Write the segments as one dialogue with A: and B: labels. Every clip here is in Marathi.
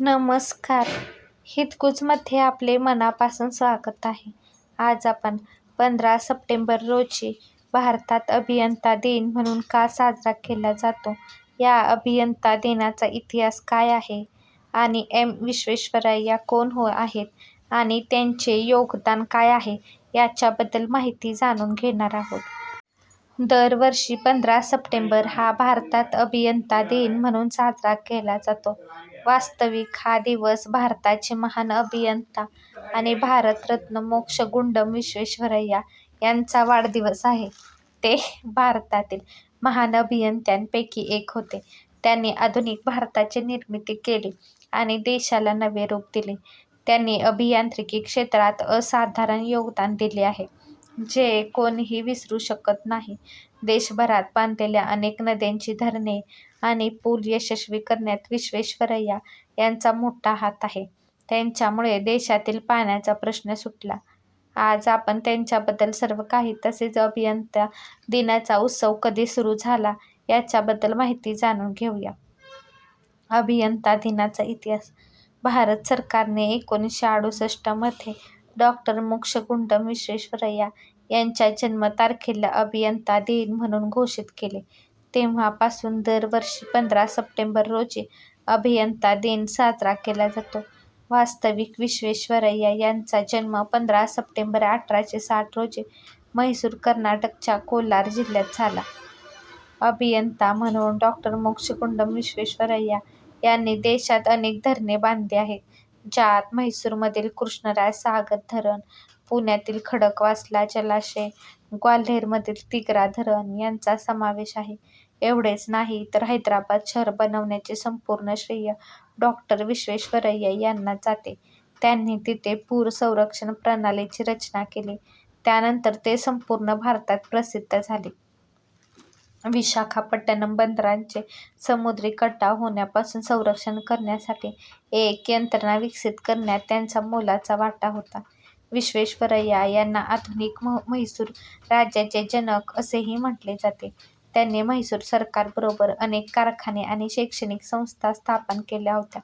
A: नमस्कार. हितगुजमध्ये आपले मनापासून स्वागत आहे. आज आपण पंधरा सप्टेंबर रोजी भारतात अभियंता दिन म्हणून का साजरा केला जातो? या अभियंता दिनाचा इतिहास काय आहे? आणि एम विश्वेश्वरय्या कोण हो आहेत? आणि त्यांचे योगदान काय आहे? याच्याबद्दल माहिती जाणून घेणार आहोत. दरवर्षी पंधरा सप्टेंबर हा भारतात अभियंता दिन म्हणून साजरा केला जातो. वास्तविक हा दिवस भारताचे महान अभियंता आणि भारतरत्न मोक्षगुंडम विश्वेश्वरय्या यांचा वाढदिवस आहे. ते भारतातील महान अभियंत्यांपैकी एक होते. त्यांनी आधुनिक भारताची निर्मिती केली आणि देशाला नवे रूप दिले. त्यांनी अभियांत्रिकी क्षेत्रात असाधारण योगदान दिले आहे. जे कोणीही विसरू शकत नाही. देशभरात बांधलेल्या अनेक नद्यांची धरणे आणि पूल यशस्वी करण्यात विश्वेश्वरय्या यांचा मोठा हात आहे. त्यांच्यामुळे देशातील पाण्याचा प्रश्न सुटला. आज आपण त्यांच्याबद्दल सर्व काही तसेच अभियंता दिनाचा उत्सव कधी सुरू झाला याच्याबद्दल माहिती जाणून घेऊया. अभियंता दिनाचा इतिहास. भारत सरकारने एकोणीसशे अडुसष्टमध्ये डॉक्टर मोक्षगुंड विश्वेश्वरय्या यांच्या जन्मतारखेला अभियंता दिन म्हणून घोषित केले. तेव्हापासून दरवर्षी पंधरा सप्टेंबर रोजी अभियंता दिन साजरा केला जातो. वास्तविक विश्वेश्वरय्या यांचा जन्म पंधरा सप्टेंबर अठराशे साठ रोजी म्हैसूर कर्नाटकच्या कोलार जिल्ह्यात झाला. अभियंता म्हणून डॉक्टर मोक्षकुंडम विश्वेश्वरय्या यांनी देशात अनेक धरणे बांधली आहेत. ज्यात म्हैसूरमधील कृष्णराज सागर धरण पुण्यातील खडकवासला जलाशय ग्वाल्हेरमधील तिगरा धरण यांचा समावेश आहे. एवढेच नाही तर हैदराबाद शहर बनवण्याचे संपूर्ण श्रेय डॉक्टर विश्वेश्वरय्या यांना जाते. त्यांनी तिथे पूर संरक्षण प्रणालीची रचना केली. त्यानंतर ते संपूर्ण भारतात प्रसिद्ध झाले. विशाखापट्टणम बंदरांचे समुद्री कटाव होण्यापासून संरक्षण करण्यासाठी एक यंत्रणा विकसित करण्यात त्यांचा मोलाचा वाटा होता. विश्वेश्वरय्या यांना आधुनिक म्हैसूर राज्याचे जनक असेही म्हटले जाते. त्यांनी म्हैसूर सरकारबरोबर अनेक कारखाने आणि शैक्षणिक संस्था स्थापन केल्या होत्या.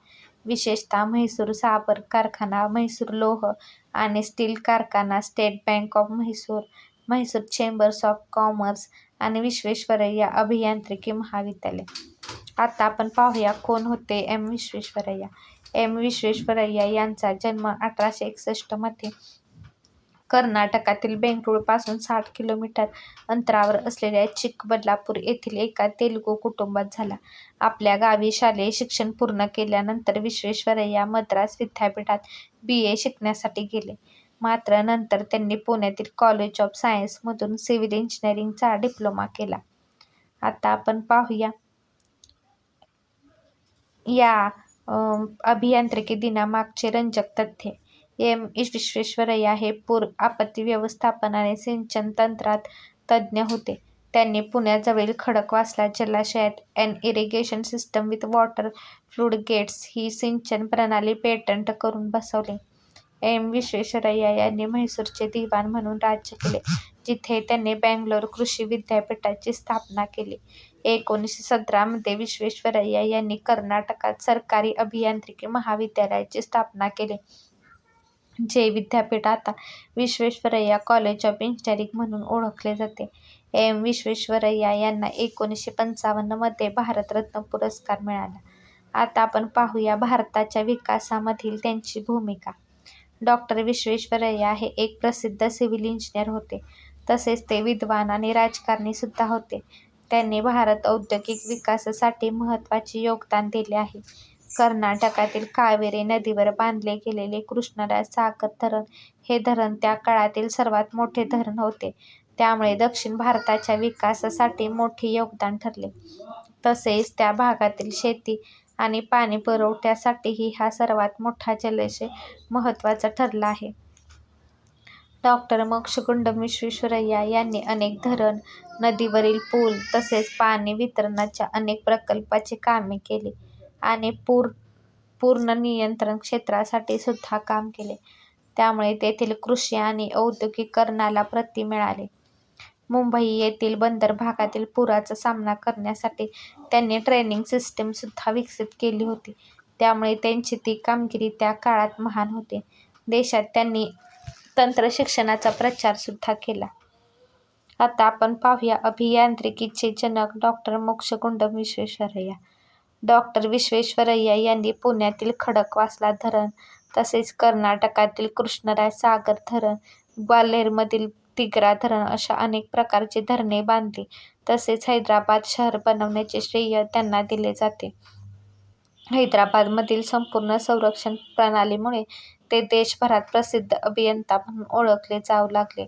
A: विशेषतः म्हैसूर साबर कारखाना म्हैसूर लोह आणि स्टील कारखाना State Bank of Mysore Mysore Chambers of Commerce आणि विश्वेश्वरय्या अभियांत्रिकी महाविद्यालय. आता आपण पाहूया कोण होते एम विश्वेश्वरय्या. एम विश्वेश्वरय्या यांचा जन्म अठराशे एकसष्टमध्ये कर्नाटकातील बेंगळूरपासून साठ किलोमीटर अंतरावर असलेल्या चिकबल्लापूर येथील एका तेलुगू कुटुंबात झाला. आपल्या गावी शालेय शिक्षण पूर्ण केल्यानंतर विश्वेश्वरय्या मद्रास विद्यापीठात बी ए शिकण्यासाठी गेले. मात्र नंतर त्यांनी पुण्यातील कॉलेज ऑफ सायन्समधून सिव्हिल इंजिनिअरिंगचा डिप्लोमा केला. आता आपण पाहूया. या अभियांत्रिकी दिनामागचे रंजक तथ्ये. एम. विश्वेश्वरय्या हे पूर आपत्ती व्यवस्थापन आणि सिंचन तंत्रात तज्ज्ञ होते. त्यांनी पुण्याजवळील खडकवासला जलाशयात an irrigation system with water flood gates ही सिंचन प्रणाली पेटंट करून बसवली. एम विश्वेश्वरय्या यांनी म्हैसूरचे दिवाण म्हणून राज्य केले जिथे त्यांनी बँगलोर कृषी विद्यापीठाची स्थापना केली. एकोणीसशे सतरामध्ये विश्वेश्वरय्या यांनी कर्नाटकात सरकारी अभियांत्रिकी महाविद्यालयाची स्थापना केली. जे विद्यापीठ आता विश्वेश्वरय्या कॉलेज ऑफ इंजिनिअरिंग म्हणून ओळखले जाते. एम विश्वेश्वरय्या यांना एकोणीसशे पंचावन्नमध्ये भारतरत्न पुरस्कार मिळाला. आता आपण पाहूया भारताच्या विकासामधील त्यांची भूमिका. डॉक्टर विश्वेश्वरय्या हे एक प्रसिद्ध सिव्हिल इंजिनियर होते. तसेच ते विद्वान आणि राजकारणी सुद्धा होते. त्यांनी भारत औद्योगिक विकासासाठी महत्त्वाचे योगदान दिले आहे. कर्नाटकातील कावेरी नदीवर बांधले गेलेले कृष्णराज सागर धरण हे धरण त्या काळातील सर्वात मोठे धरण होते. त्यामुळे दक्षिण भारताच्या विकासासाठी मोठे योगदान ठरले. तसेच त्या भागातील शेती आणि पाणी पुरवठ्यासाठीही हा सर्वात मोठा जलाशय महत्त्वाचा ठरला आहे. डॉक्टर मोक्षगुंड विश्वेश्वरय्या यांनी अनेक धरण नदीवरील पूल तसेच पाणी वितरणाच्या अनेक प्रकल्पाची कामे केली आणि पूर पूर्ण नियंत्रण क्षेत्रासाठी सुद्धा काम केले. त्यामुळे तेथील कृषी आणि औद्योगिकरणाला प्रती मिळाली. मुंबई येथील बंदर भागातील पुराचा सामना करण्यासाठी त्यांनी ट्रेनिंग सिस्टीम सुद्धा विकसित केली होती त्यामुळे त्यांची ती कामगिरी त्या काळात महान होती. देशात त्यांनी तंत्रशिक्षणाचा प्रचारसुद्धा केला. आता आपण पाहूया अभियांत्रिकीचे जनक डॉ. मोक्षगुंडम विश्वेश्वरय्या. डॉ. विश्वेश्वरय्या यांनी पुण्यातील खडकवासला धरण, तसेच कर्नाटकातील कृष्णराय सागर धरण, ग्वाल्हेरमधील तिगरा धरण अशा अनेक प्रकारची धरणे बांधली. तसेच हैदराबाद शहर बनवण्याचे श्रेय त्यांना दिले जाते. हैदराबादमधील संपूर्ण संरक्षण प्रणालीमुळे ते देशभरात प्रसिद्ध अभियंता म्हणून ओळखले जाऊ लागले.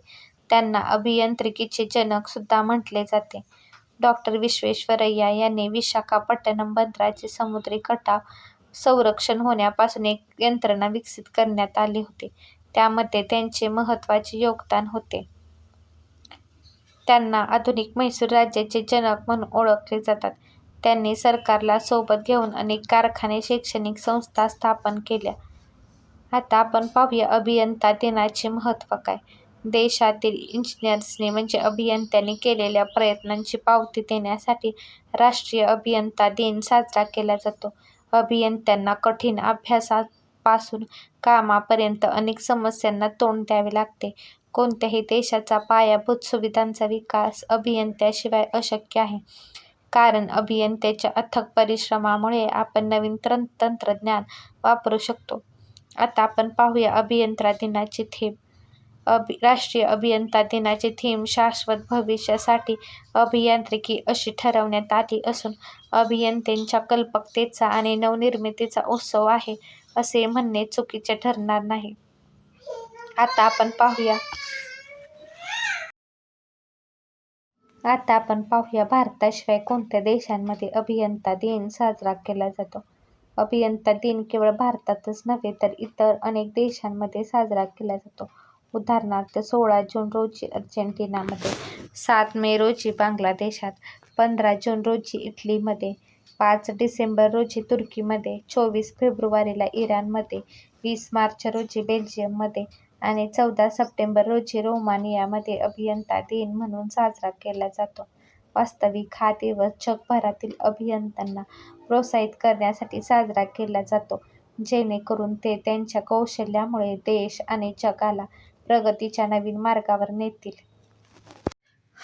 A: त्यांना अभियांत्रिकीचे जनक सुद्धा म्हटले जाते. डॉ. विश्वेश्वरय्या यांनी विशाखापट्टणम बंदराचे समुद्री कटाव संरक्षण होण्यापासून एक यंत्रणा विकसित करण्यात आली होती. त्यामध्ये त्यांचे महत्त्वाचे योगदान होते. त्यांना आधुनिक म्हैसूर राज्याचे जनक म्हणून ओळखले जातात. त्यांनी सरकारला सोबत घेऊन अनेक कारखाने, शैक्षणिक संस्था स्थापन केल्या. आता आपण पाहूया अभियंता दिनाचे महत्त्व काय? देशातील इंजिनियर्सनी म्हणजे अभियंत्यांनी केलेल्या प्रयत्नांची पावती देण्यासाठी राष्ट्रीय अभियंता दिन साजरा केला जातो. अभियंत्यांना कठीण अभ्यासापासून कामापर्यंत अनेक समस्यांना तोंड द्यावे लागते. कोणत्याही देशाचा पायाभूत सुविधांचा विकास अभियंत्याशिवाय अशक्य आहे. कारण अभियंत्याच्या अथक परिश्रमामुळे आपण नवीन तंत्रज्ञान वापरू शकतो. आता आपण पाहूया अभियंता दिनाची थीम. राष्ट्रीय अभियंता दिनाची थीम शाश्वत भविष्यासाठी अभियांत्रिकी अशी ठरवण्यात आली असून अभियंत्यांच्या कल्पकतेचा आणि नवनिर्मितीचा उत्सव आहे असे म्हणणे चुकीचे ठरणार नाही. आता आपण पाहूया आता आपण पाहूया भारताशिवाय कोणत्या देशांमध्ये अभियंता दिन साजरा केला जातो? अभियंता दिन केवळ भारतातच नव्हे तर इतर अनेक देशांमध्ये साजरा केला जातो. उदाहरणार्थ सोळा जून रोजी अर्जेंटिनामध्ये, सात मे रोजी बांगलादेशात, पंधरा जून रोजी इटलीमध्ये, पाच डिसेंबर रोजी तुर्कीमध्ये, चोवीस फेब्रुवारीला इराणमध्ये, वीस मार्च रोजी बेल्जियममध्ये आणि चौदा सप्टेंबर रोजी रोमानियामध्ये अभियंता दिन म्हणून साजरा केला जातो. वास्तविक हा दिवस जगभरातील अभियंत्यांना प्रोत्साहित करण्यासाठी साजरा केला जातो जेणेकरून ते त्यांच्या कौशल्यामुळे देश आणि जगाला प्रगतीच्या नवीन मार्गावर नेतील.